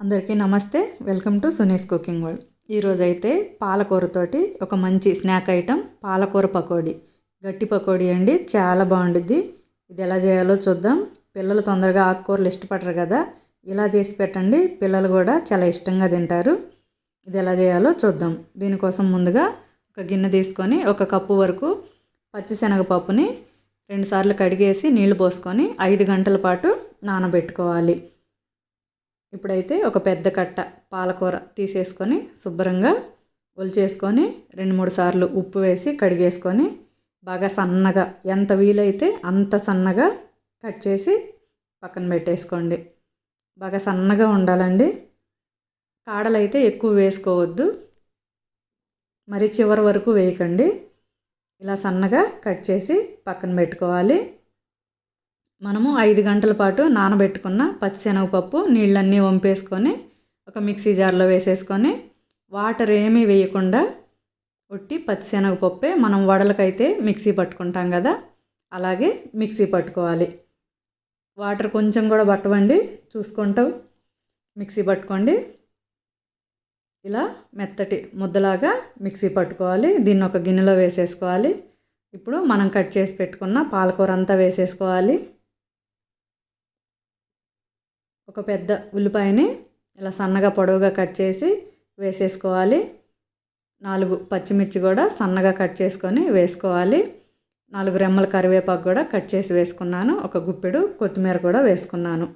అందరికీ నమస్తే. Welcome to Suni's cooking world. ఈరోజైతే పాలకూరతోటి ఒక మంచి స్నాక్ ఐటెం పాలకూర పకోడీ. గట్టి పకోడీ అండి చాలా బాగుండిద్ది. ఇది ఎలా చేయాలో చూద్దాం. పిల్లలు తొందరగా ఆకుకూరలు ఇష్టపడరు కదా. ఇలా చేసి పెట్టండి పిల్లలు కూడా చాలా ఇష్టంగా తింటారు. ఇది ఎలా చేయాలో చూద్దాం. దీనికోసం ముందుగా ఒక గిన్నె తీసుకొని ఒక కప్పు వరకు పచ్చిశనగపప్పుని రెండుసార్లు కడిగేసి నీళ్ళు పోసుకొని ఐదు గంటల పాటు నానబెట్టుకోవాలి. ఇప్పుడైతే ఒక పెద్ద కట్ట పాలకూర తీసేసుకొని శుభ్రంగా ఒలిచేసుకొని రెండు మూడు సార్లు ఉప్పు వేసి కడిగేసుకొని బాగా సన్నగా ఎంత వీలైతే అంత సన్నగా కట్ చేసి పక్కన పెట్టేసుకోండి. బాగా సన్నగా ఉండాలండి. కాడలు అయితే ఎక్కువ వేసుకోవద్దు. మరి చివరి వరకు వేయకండి. ఇలా సన్నగా కట్ చేసి పక్కన పెట్టుకోవాలి. మనము ఐదు గంటల పాటు నానబెట్టుకున్న పచ్చిశనగపప్పు నీళ్ళన్నీ వంపేసుకొని ఒక మిక్సీ జార్లో వేసేసుకొని వాటర్ ఏమీ వేయకుండా ఉట్టి పచ్చిశనగపప్పే మనం వడలకైతే మిక్సీ పట్టుకుంటాం కదా అలాగే మిక్సీ పట్టుకోవాలి. వాటర్ కొంచెం కూడా పట్టవండి చూసుకుంటాం మిక్సీ పట్టుకోండి. ఇలా మెత్తటి ముద్దలాగా మిక్సీ పట్టుకోవాలి దీన్ని ఒక గిన్నెలో వేసేసుకోవాలి. ఇప్పుడు మనం కట్ చేసి పెట్టుకున్న పాలకూర అంతా వేసేసుకోవాలి. ఒక పెద్ద ఉల్లిపాయని ఇలా సన్నగా పొడవుగా కట్ చేసి వేసేసుకోవాలి. నాలుగు పచ్చిమిర్చి కూడా సన్నగా కట్ చేసుకొని వేసుకోవాలి. నాలుగు రెమ్మల కరివేపాకు కూడా కట్ చేసి వేసుకున్నాను. ఒక గుప్పెడు కొత్తిమీర కూడా వేసుకున్నాను.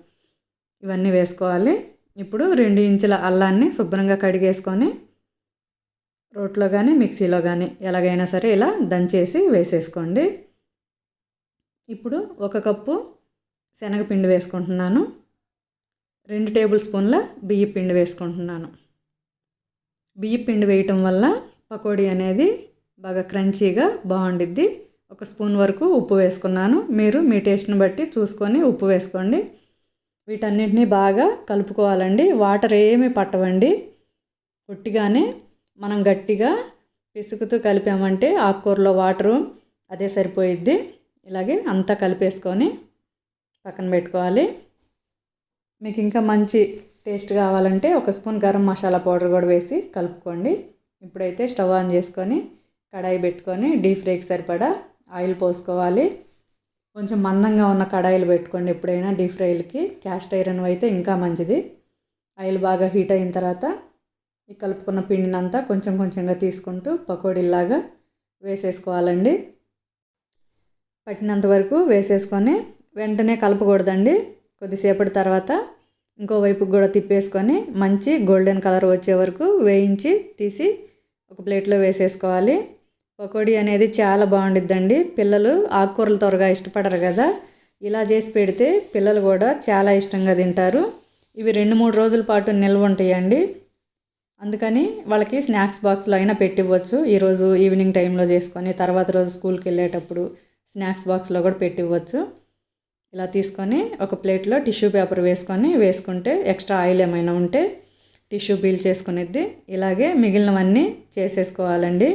ఇవన్నీ వేసుకోవాలి. ఇప్పుడు రెండు ఇంచుల అల్లాన్ని శుభ్రంగా కడిగేసుకొని రోట్లో కానీ మిక్సీలో కానీ ఎలాగైనా సరే ఇలా దంచేసి వేసేసుకోండి. ఇప్పుడు ఒక కప్పు శనగపిండి వేసుకుంటున్నాను. రెండు టేబుల్ స్పూన్ల బియ్య పిండి వేసుకుంటున్నాను. బియ్య పిండి వేయటం వల్ల పకోడీ అనేది బాగా క్రంచీగా బాగుండిద్ది. ఒక స్పూన్ వరకు ఉప్పు వేసుకున్నాను. మీరు మీ టేస్ట్ని బట్టి చూసుకొని ఉప్పు వేసుకోండి. వీటన్నిటిని బాగా కలుపుకోవాలండి. వాటర్ ఏమి పట్టవండి. పొట్టిగానే మనం గట్టిగా పిసుకుతూ కలిపామంటే ఆకుకూరలో వాటరు అదే సరిపోయిద్ది. ఇలాగే అంతా కలిపేసుకొని పక్కన పెట్టుకోవాలి. మీకు ఇంకా మంచి టేస్ట్ కావాలంటే ఒక స్పూన్ గరం మసాలా పౌడర్ కూడా వేసి కలుపుకోండి. ఇప్పుడైతే స్టవ్ ఆన్ చేసుకొని కడాయి పెట్టుకొని డీప్ ఫ్రైకి సరిపడా ఆయిల్ పోసుకోవాలి. కొంచెం మందంగా ఉన్న కడాయిలు పెట్టుకోండి ఎప్పుడైనా డీప్ ఫ్రైలకి. క్యాస్ట్ ఐరన్ అయితే ఇంకా మంచిది. ఆయిల్ బాగా హీట్ అయిన తర్వాత ఈ కలుపుకున్న పిండినంతా కొంచెం కొంచెంగా తీసుకుంటూ పకోడీలాగా వేసేసుకోవాలండి. పట్టినంత వరకు వేసేసుకొని వెంటనే కలపకూడదండి. కొద్దిసేపటి తర్వాత ఇంకోవైపు కూడా తిప్పేసుకొని మంచి గోల్డెన్ కలర్ వచ్చే వరకు వేయించి తీసి ఒక ప్లేట్లో వేసేసుకోవాలి. పకోడీ అనేది చాలా బాగుండిద్దండి. పిల్లలు ఆకుకూరలు త్వరగా ఇష్టపడరు కదా. ఇలా చేసి పెడితే పిల్లలు కూడా చాలా ఇష్టంగా తింటారు. ఇవి రెండు మూడు రోజుల పాటు నిల్వ ఉంటాయండి. అందుకని వాళ్ళకి స్నాక్స్ బాక్స్లో అయినా పెట్టివ్వచ్చు. ఈరోజు ఈవినింగ్ టైంలో చేసుకొని తర్వాత రోజు స్కూల్కి వెళ్ళేటప్పుడు స్నాక్స్ బాక్స్లో కూడా పెట్టివ్వచ్చు. ఇలా తీసుకొని ఒక ప్లేట్లో టిష్యూ పేపర్ వేసుకొని వేసుకుంటే ఎక్స్ట్రా ఆయిల్ ఏమైనా ఉంటే టిష్యూ బీల్ చేసుకునేది. ఇలాగే మిగిలినవన్నీ చేసేసుకోవాలండి.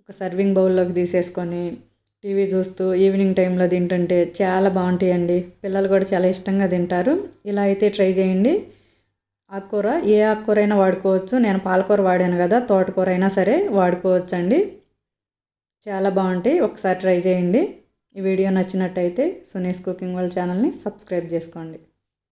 ఒక సర్వింగ్ బౌల్లోకి తీసేసుకొని టీవీ చూస్తూ ఈవినింగ్ టైంలో తింటుంటే చాలా బాగుంటాయండి. పిల్లలు కూడా చాలా ఇష్టంగా తింటారు. ఇలా అయితే ట్రై చేయండి. ఆకుకూర ఏ ఆకుకూర అయినా వాడుకోవచ్చు. నేను పాలకూర వాడాను కదా తోటకూర అయినా సరే వాడుకోవచ్చు అండి చాలా బాగుంటాయి. ఒకసారి ట్రై చేయండి. ఈ వీడియో నచ్చినట్టయితే సునీస్ కుకింగ్ వాళ్ళ ఛానల్ని సబ్స్క్రైబ్ చేసుకోండి.